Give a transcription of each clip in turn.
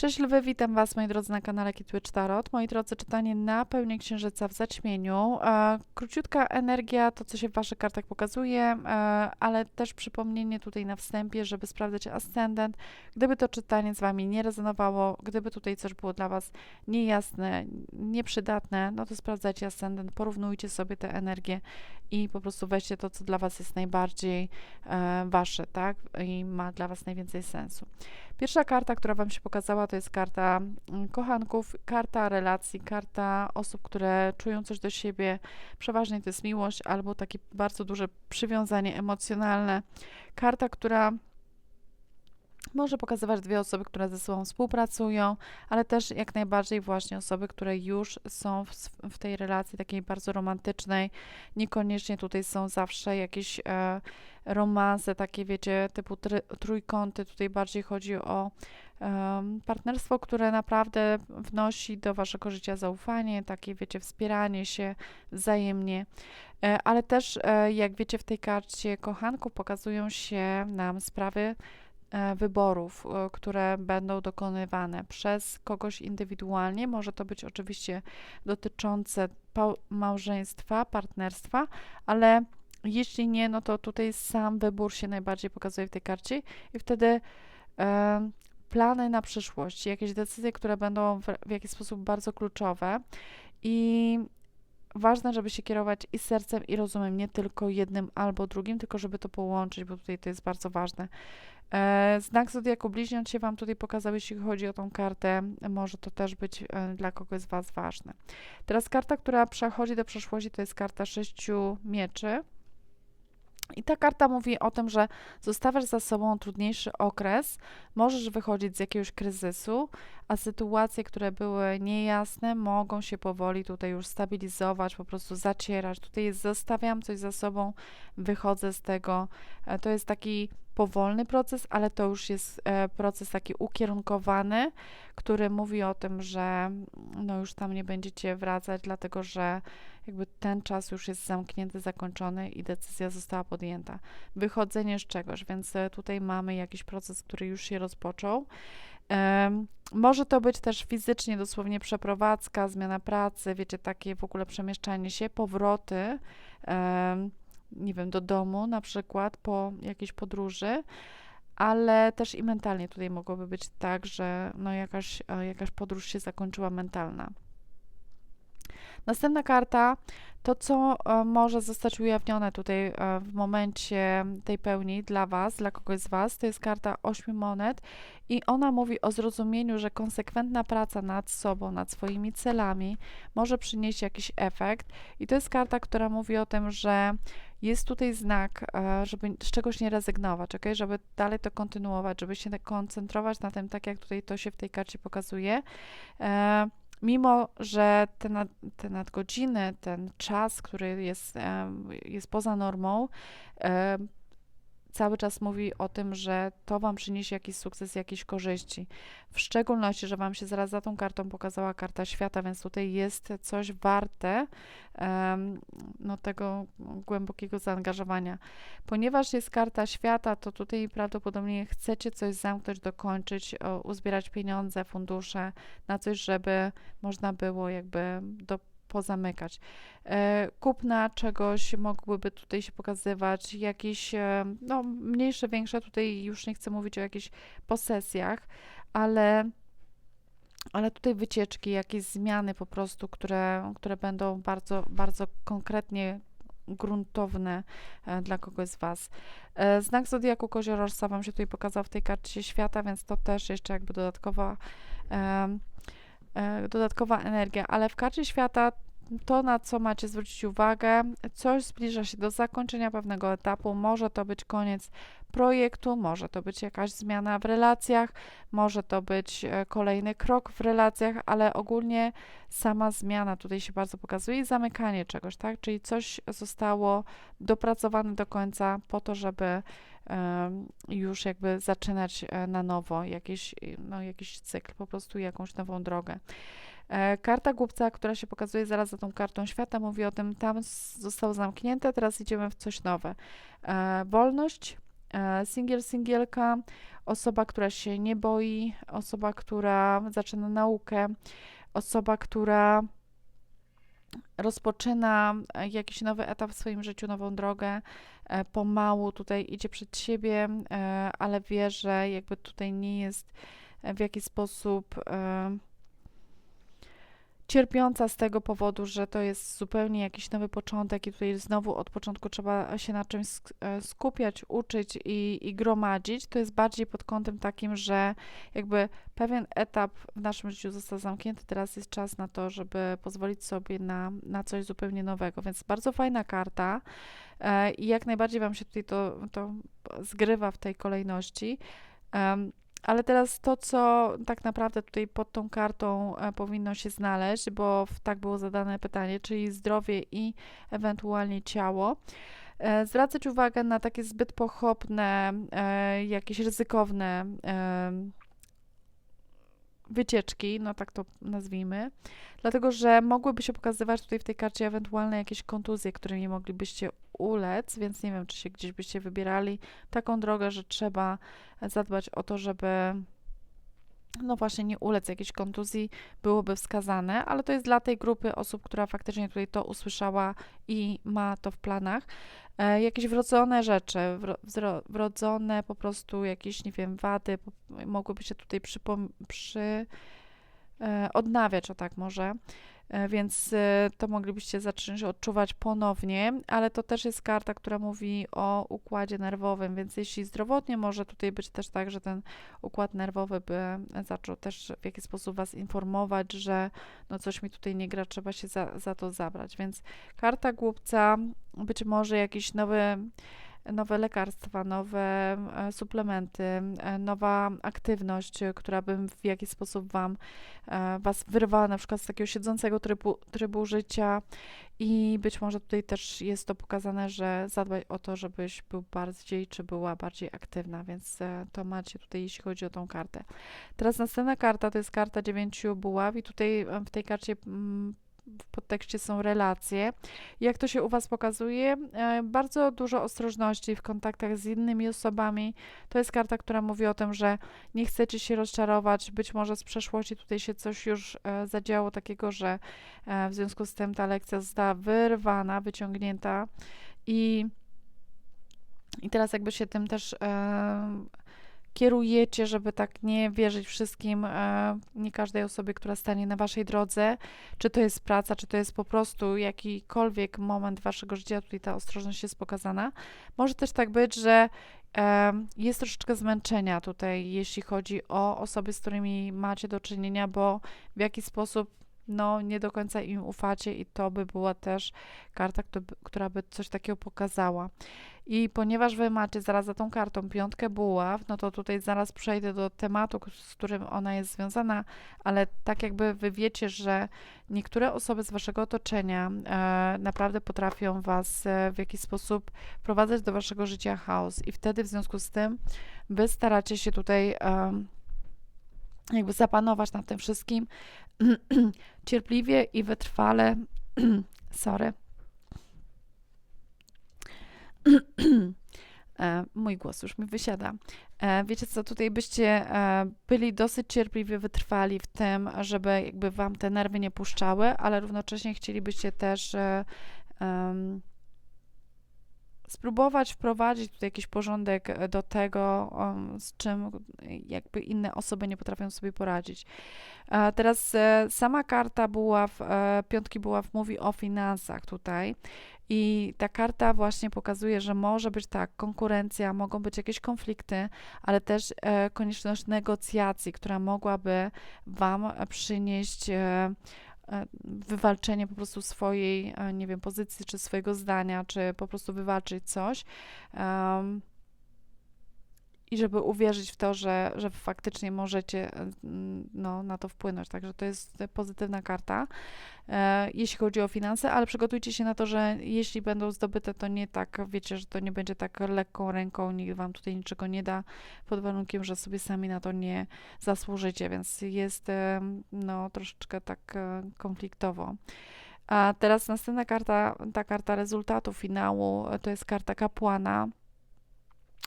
Cześć lwy, witam Was moi drodzy na kanale Kitwitch Tarot. Moi drodzy, czytanie na pełni księżyca w zaćmieniu. E, króciutka energia, to co się w Waszych kartach pokazuje, e, ale też przypomnienie tutaj na wstępie, żeby sprawdzać ascendent. Gdyby to czytanie z Wami nie rezonowało, gdyby tutaj coś było dla Was niejasne, nieprzydatne, no to sprawdzajcie ascendent, porównujcie sobie te energie i po prostu weźcie to, co dla Was jest najbardziej e, Wasze, tak? I ma dla Was najwięcej sensu. Pierwsza karta, która Wam się pokazała, to jest karta mm, kochanków, karta relacji, karta osób, które czują coś do siebie. Przeważnie to jest miłość albo takie bardzo duże przywiązanie emocjonalne. Karta, która może pokazywać dwie osoby, które ze sobą współpracują, ale też jak najbardziej właśnie osoby, które już są w, w tej relacji takiej bardzo romantycznej. Niekoniecznie tutaj są zawsze jakieś e, romanse, takie wiecie, typu trójkąty. Tutaj bardziej chodzi o e, partnerstwo, które naprawdę wnosi do waszego życia zaufanie, takie wiecie, wspieranie się wzajemnie. E, ale też, e, jak wiecie, w tej karcie kochanków pokazują się nam sprawy, wyborów, e, które będą dokonywane przez kogoś indywidualnie. Może to być oczywiście dotyczące małżeństwa, partnerstwa, ale jeśli nie, no to tutaj sam wybór się najbardziej pokazuje w tej karcie i wtedy e, plany na przyszłość, jakieś decyzje, które będą w, w jakiś sposób bardzo kluczowe i ważne, żeby się kierować i sercem, i rozumem, nie tylko jednym albo drugim, tylko żeby to połączyć, bo tutaj to jest bardzo ważne. E, znak Zodiaku Bliźniąt się Wam tutaj pokazał, jeśli chodzi o tą kartę. Może to też być e, dla kogoś z Was ważne. Teraz karta, która przechodzi do przeszłości, to jest karta sześciu mieczy. I ta karta mówi o tym, że zostawiasz za sobą trudniejszy okres, możesz wychodzić z jakiegoś kryzysu, a sytuacje, które były niejasne, mogą się powoli tutaj już stabilizować, po prostu zacierać. Tutaj jest, zostawiam coś za sobą, wychodzę z tego. E, to jest taki powolny proces, ale to już jest e, proces taki ukierunkowany, który mówi o tym, że no już tam nie będziecie wracać, dlatego że jakby ten czas już jest zamknięty, zakończony i decyzja została podjęta. Wychodzenie z czegoś, więc e, tutaj mamy jakiś proces, który już się rozpoczął. Może to być też fizycznie, dosłownie przeprowadzka, zmiana pracy, wiecie, takie w ogóle przemieszczanie się, powroty nie wiem, do domu na przykład po jakiejś podróży, ale też i mentalnie tutaj mogłoby być tak, że no jakaś, e, jakaś podróż się zakończyła mentalna. Następna karta to, co e, może zostać ujawnione tutaj e, w momencie tej pełni dla Was, dla kogoś z Was, to jest karta ośmiu monet i ona mówi o zrozumieniu, że konsekwentna praca nad sobą, nad swoimi celami może przynieść jakiś efekt i to jest karta, która mówi o tym, że jest tutaj znak, e, żeby z czegoś nie rezygnować, okay? żeby dalej to kontynuować, żeby się koncentrować na tym, tak jak tutaj to się w tej karcie pokazuje mimo że te, nad, te nadgodziny, ten czas, który jest, jest poza normą, cały czas mówi o tym, że to Wam przyniesie jakiś sukces, jakieś korzyści. W szczególności, że Wam się zaraz za tą kartą pokazała karta świata, więc tutaj jest coś warte um, no, tego głębokiego zaangażowania. Ponieważ jest karta świata, to tutaj prawdopodobnie chcecie coś zamknąć, dokończyć, uzbierać pieniądze, fundusze na coś, żeby można było jakby do pozamykać. E, kupna czegoś mogłyby tutaj się pokazywać, jakieś e, no, mniejsze, większe, tutaj już nie chcę mówić o jakichś posesjach, ale ale tutaj wycieczki, jakieś zmiany po prostu, które, które będą bardzo, bardzo konkretnie gruntowne e, dla kogoś z Was. Znak Zodiaku Koziorożca Wam się tutaj pokazał w tej karcie świata, więc to też jeszcze jakby dodatkowa dodatkowa energia, ale w karcie świata to, na co macie zwrócić uwagę, coś zbliża się do zakończenia pewnego etapu. Może to być koniec projektu, może to być jakaś zmiana w relacjach, może to być e, kolejny krok w relacjach, ale ogólnie sama zmiana tutaj się bardzo pokazuje i zamykanie czegoś, tak? Czyli coś zostało dopracowane do końca po to, żeby już jakby zaczynać e, na nowo jakiś, no, jakiś cykl, po prostu jakąś nową drogę. E, karta głupca, która się pokazuje zaraz za tą kartą świata, mówi o tym, tam zostało zamknięte, teraz idziemy w coś nowe. E, wolność, E, singiel, singielka, osoba, która się nie boi, osoba, która zaczyna naukę, osoba, która rozpoczyna e, jakiś nowy etap w swoim życiu, nową drogę, e, pomału tutaj idzie przed siebie, ale wie, że jakby tutaj nie jest w jakiś sposób cierpiąca z tego powodu, że to jest zupełnie jakiś nowy początek i tutaj znowu od początku trzeba się na czymś e, skupiać, uczyć i, i gromadzić, to jest bardziej pod kątem takim, że jakby pewien etap w naszym życiu został zamknięty, teraz jest czas na to, żeby pozwolić sobie na, na coś zupełnie nowego, więc bardzo fajna karta e, i jak najbardziej Wam się tutaj to, to zgrywa w tej kolejności. Ale teraz to, co tak naprawdę tutaj pod tą kartą e, powinno się znaleźć, bo tak było zadane pytanie, czyli zdrowie i ewentualnie ciało. E, zwracać uwagę na takie zbyt pochopne, e, jakieś ryzykowne wycieczki, no tak to nazwijmy, dlatego że mogłyby się pokazywać tutaj w tej karcie ewentualne jakieś kontuzje, którymi moglibyście ulec, więc nie wiem, czy się gdzieś byście wybierali taką drogę, że trzeba zadbać o to, żeby no właśnie nie ulec jakiejś kontuzji, byłoby wskazane, ale to jest dla tej grupy osób, która faktycznie tutaj to usłyszała i ma to w planach. E, jakieś wrodzone rzeczy, wro, wrodzone po prostu jakieś, nie wiem, wady, mogłyby się tutaj przypom- przy, e, odnawiać, o tak może. E, więc e, to moglibyście zacząć odczuwać ponownie, ale to też jest karta, która mówi o układzie nerwowym, więc jeśli zdrowotnie może tutaj być też tak, że ten układ nerwowy by zaczął też w jakiś sposób Was informować, że no coś mi tutaj nie gra, trzeba się za, za to zabrać, więc karta głupca, być może jakiś nowy nowe lekarstwa, nowe e, suplementy, e, nowa aktywność, która by w jakiś sposób wam, e, was wyrwała na przykład z takiego siedzącego trybu, trybu życia i być może tutaj też jest to pokazane, że zadbaj o to, żebyś był bardziej, czy była bardziej aktywna, więc to macie tutaj, jeśli chodzi o tą kartę. Teraz następna karta to jest karta dziewięciu buław i tutaj w tej karcie mm, w podtekście są relacje. Jak to się u Was pokazuje? E, bardzo dużo ostrożności w kontaktach z innymi osobami. To jest karta, która mówi o tym, że nie chcecie się rozczarować. Być może z przeszłości tutaj się coś już e, zadziało takiego, że e, w związku z tym ta lekcja została wyrwana, wyciągnięta i i teraz jakby się tym też kierujecie, żeby tak nie wierzyć wszystkim, e, nie każdej osobie, która stanie na waszej drodze, czy to jest praca, czy to jest po prostu jakikolwiek moment waszego życia, tutaj ta ostrożność jest pokazana. Może też tak być, że e, jest troszeczkę zmęczenia tutaj, jeśli chodzi o osoby, z którymi macie do czynienia, bo w jaki sposób no, nie do końca im ufacie i to by była też karta, która by coś takiego pokazała. I ponieważ wy macie zaraz za tą kartą piątkę buław, no to tutaj zaraz przejdę do tematu, z którym ona jest związana, ale tak jakby wy wiecie, że niektóre osoby z waszego otoczenia e, naprawdę potrafią was e, w jakiś sposób wprowadzać do waszego życia chaos i wtedy w związku z tym wy staracie się tutaj e, jakby zapanować nad tym wszystkim cierpliwie i wytrwale. Sorry. E, mój głos już mi wysiada. E, wiecie co, tutaj byście e, byli dosyć cierpliwie wytrwali w tym, żeby jakby wam te nerwy nie puszczały, ale równocześnie chcielibyście też um, spróbować wprowadzić tutaj jakiś porządek e, do tego, z czym jakby inne osoby nie potrafią sobie poradzić. Teraz e, sama karta buław, e, piątki buław mówi o finansach tutaj i ta karta właśnie pokazuje, że może być tak, konkurencja, mogą być jakieś konflikty, ale też konieczność negocjacji, która mogłaby Wam przynieść wywalczenie po prostu swojej, e, nie wiem, pozycji, czy swojego zdania, czy po prostu wywalczyć coś. Um, i żeby uwierzyć w to, że, że faktycznie możecie no, na to wpłynąć. Także to jest pozytywna karta, e, jeśli chodzi o finanse, ale przygotujcie się na to, że jeśli będą zdobyte, to nie tak, wiecie, że to nie będzie tak lekką ręką, nikt wam tutaj niczego nie da, pod warunkiem, że sobie sami na to nie zasłużycie, więc jest e, no, troszeczkę tak e, konfliktowo. A teraz następna karta, ta karta rezultatu finału, to jest karta kapłana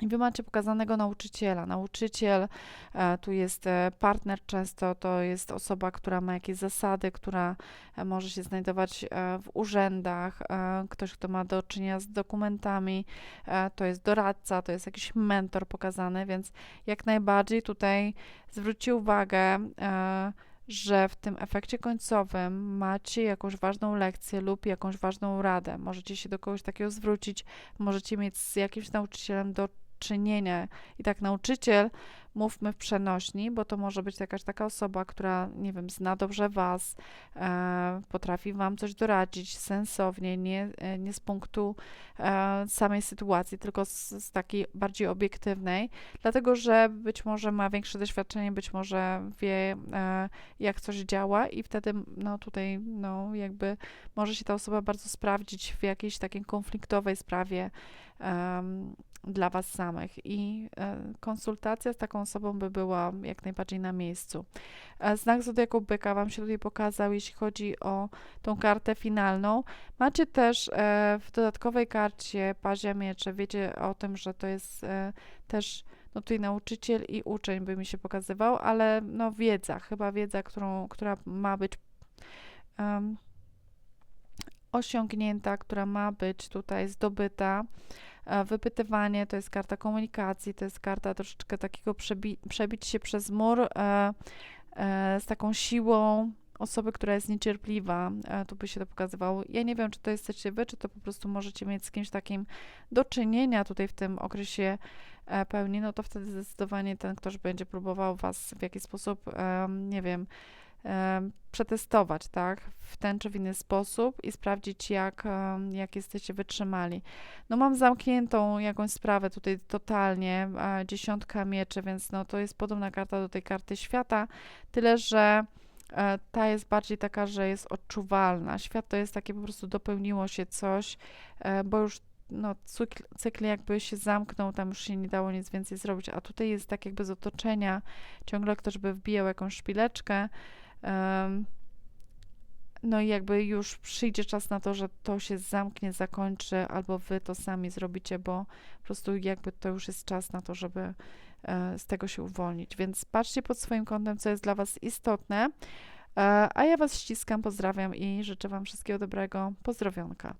I wy macie pokazanego nauczyciela. Nauczyciel e, tu jest e, partner często, to jest osoba, która ma jakieś zasady, która e, może się znajdować w urzędach, ktoś, kto ma do czynienia z dokumentami, to jest doradca, to jest jakiś mentor pokazany, więc jak najbardziej tutaj zwróćcie uwagę, że w tym efekcie końcowym macie jakąś ważną lekcję lub jakąś ważną radę. Możecie się do kogoś takiego zwrócić, możecie mieć z jakimś nauczycielem do czynienia. I tak nauczyciel, mówmy w przenośni, bo to może być jakaś taka osoba, która, nie wiem, zna dobrze Was, e, potrafi Wam coś doradzić sensownie, nie, e, nie z punktu e, samej sytuacji, tylko z, z takiej bardziej obiektywnej, dlatego że być może ma większe doświadczenie, być może wie, e, jak coś działa i wtedy, no tutaj, no jakby może się ta osoba bardzo sprawdzić w jakiejś takiej konfliktowej sprawie, dla Was samych i e, konsultacja z taką osobą by była jak najbardziej na miejscu. E, Znak Zodiaku Byka Wam się tutaj pokazał, jeśli chodzi o tą kartę finalną. Macie też e, w dodatkowej karcie Pazia Miecze, wiecie o tym, że to jest też no tutaj nauczyciel i uczeń by mi się pokazywał, ale no wiedza, chyba wiedza, którą, która ma być em, osiągnięta, która ma być tutaj zdobyta. Wypytywanie to jest karta komunikacji, to jest karta troszeczkę takiego przebi przebić się przez mur e, e, z taką siłą osoby, która jest niecierpliwa. E, tu by się to pokazywało. Ja nie wiem, czy to jesteście wy, czy to po prostu możecie mieć z kimś takim do czynienia tutaj w tym okresie pełni, no to wtedy zdecydowanie ten ktoś będzie próbował was w jakiś sposób, nie wiem, em, przetestować, tak, w ten czy w inny sposób i sprawdzić, jak, jak jesteście wytrzymali. No mam zamkniętą jakąś sprawę tutaj totalnie, dziesiątka mieczy, więc no to jest podobna karta do tej karty świata, tyle, że e, ta jest bardziej taka, że jest odczuwalna. Świat to jest takie po prostu dopełniło się coś, e, bo już no, cykl, cykl jakby się zamknął, tam już się nie dało nic więcej zrobić, a tutaj jest tak jakby z otoczenia, ciągle ktoś by wbijał jakąś szpileczkę, no i jakby już przyjdzie czas na to, że to się zamknie, zakończy, albo wy to sami zrobicie, bo po prostu jakby to już jest czas na to, żeby e, z tego się uwolnić. Więc patrzcie pod swoim kątem, co jest dla was istotne. E, A ja was ściskam, pozdrawiam i życzę wam wszystkiego dobrego. Pozdrowionka.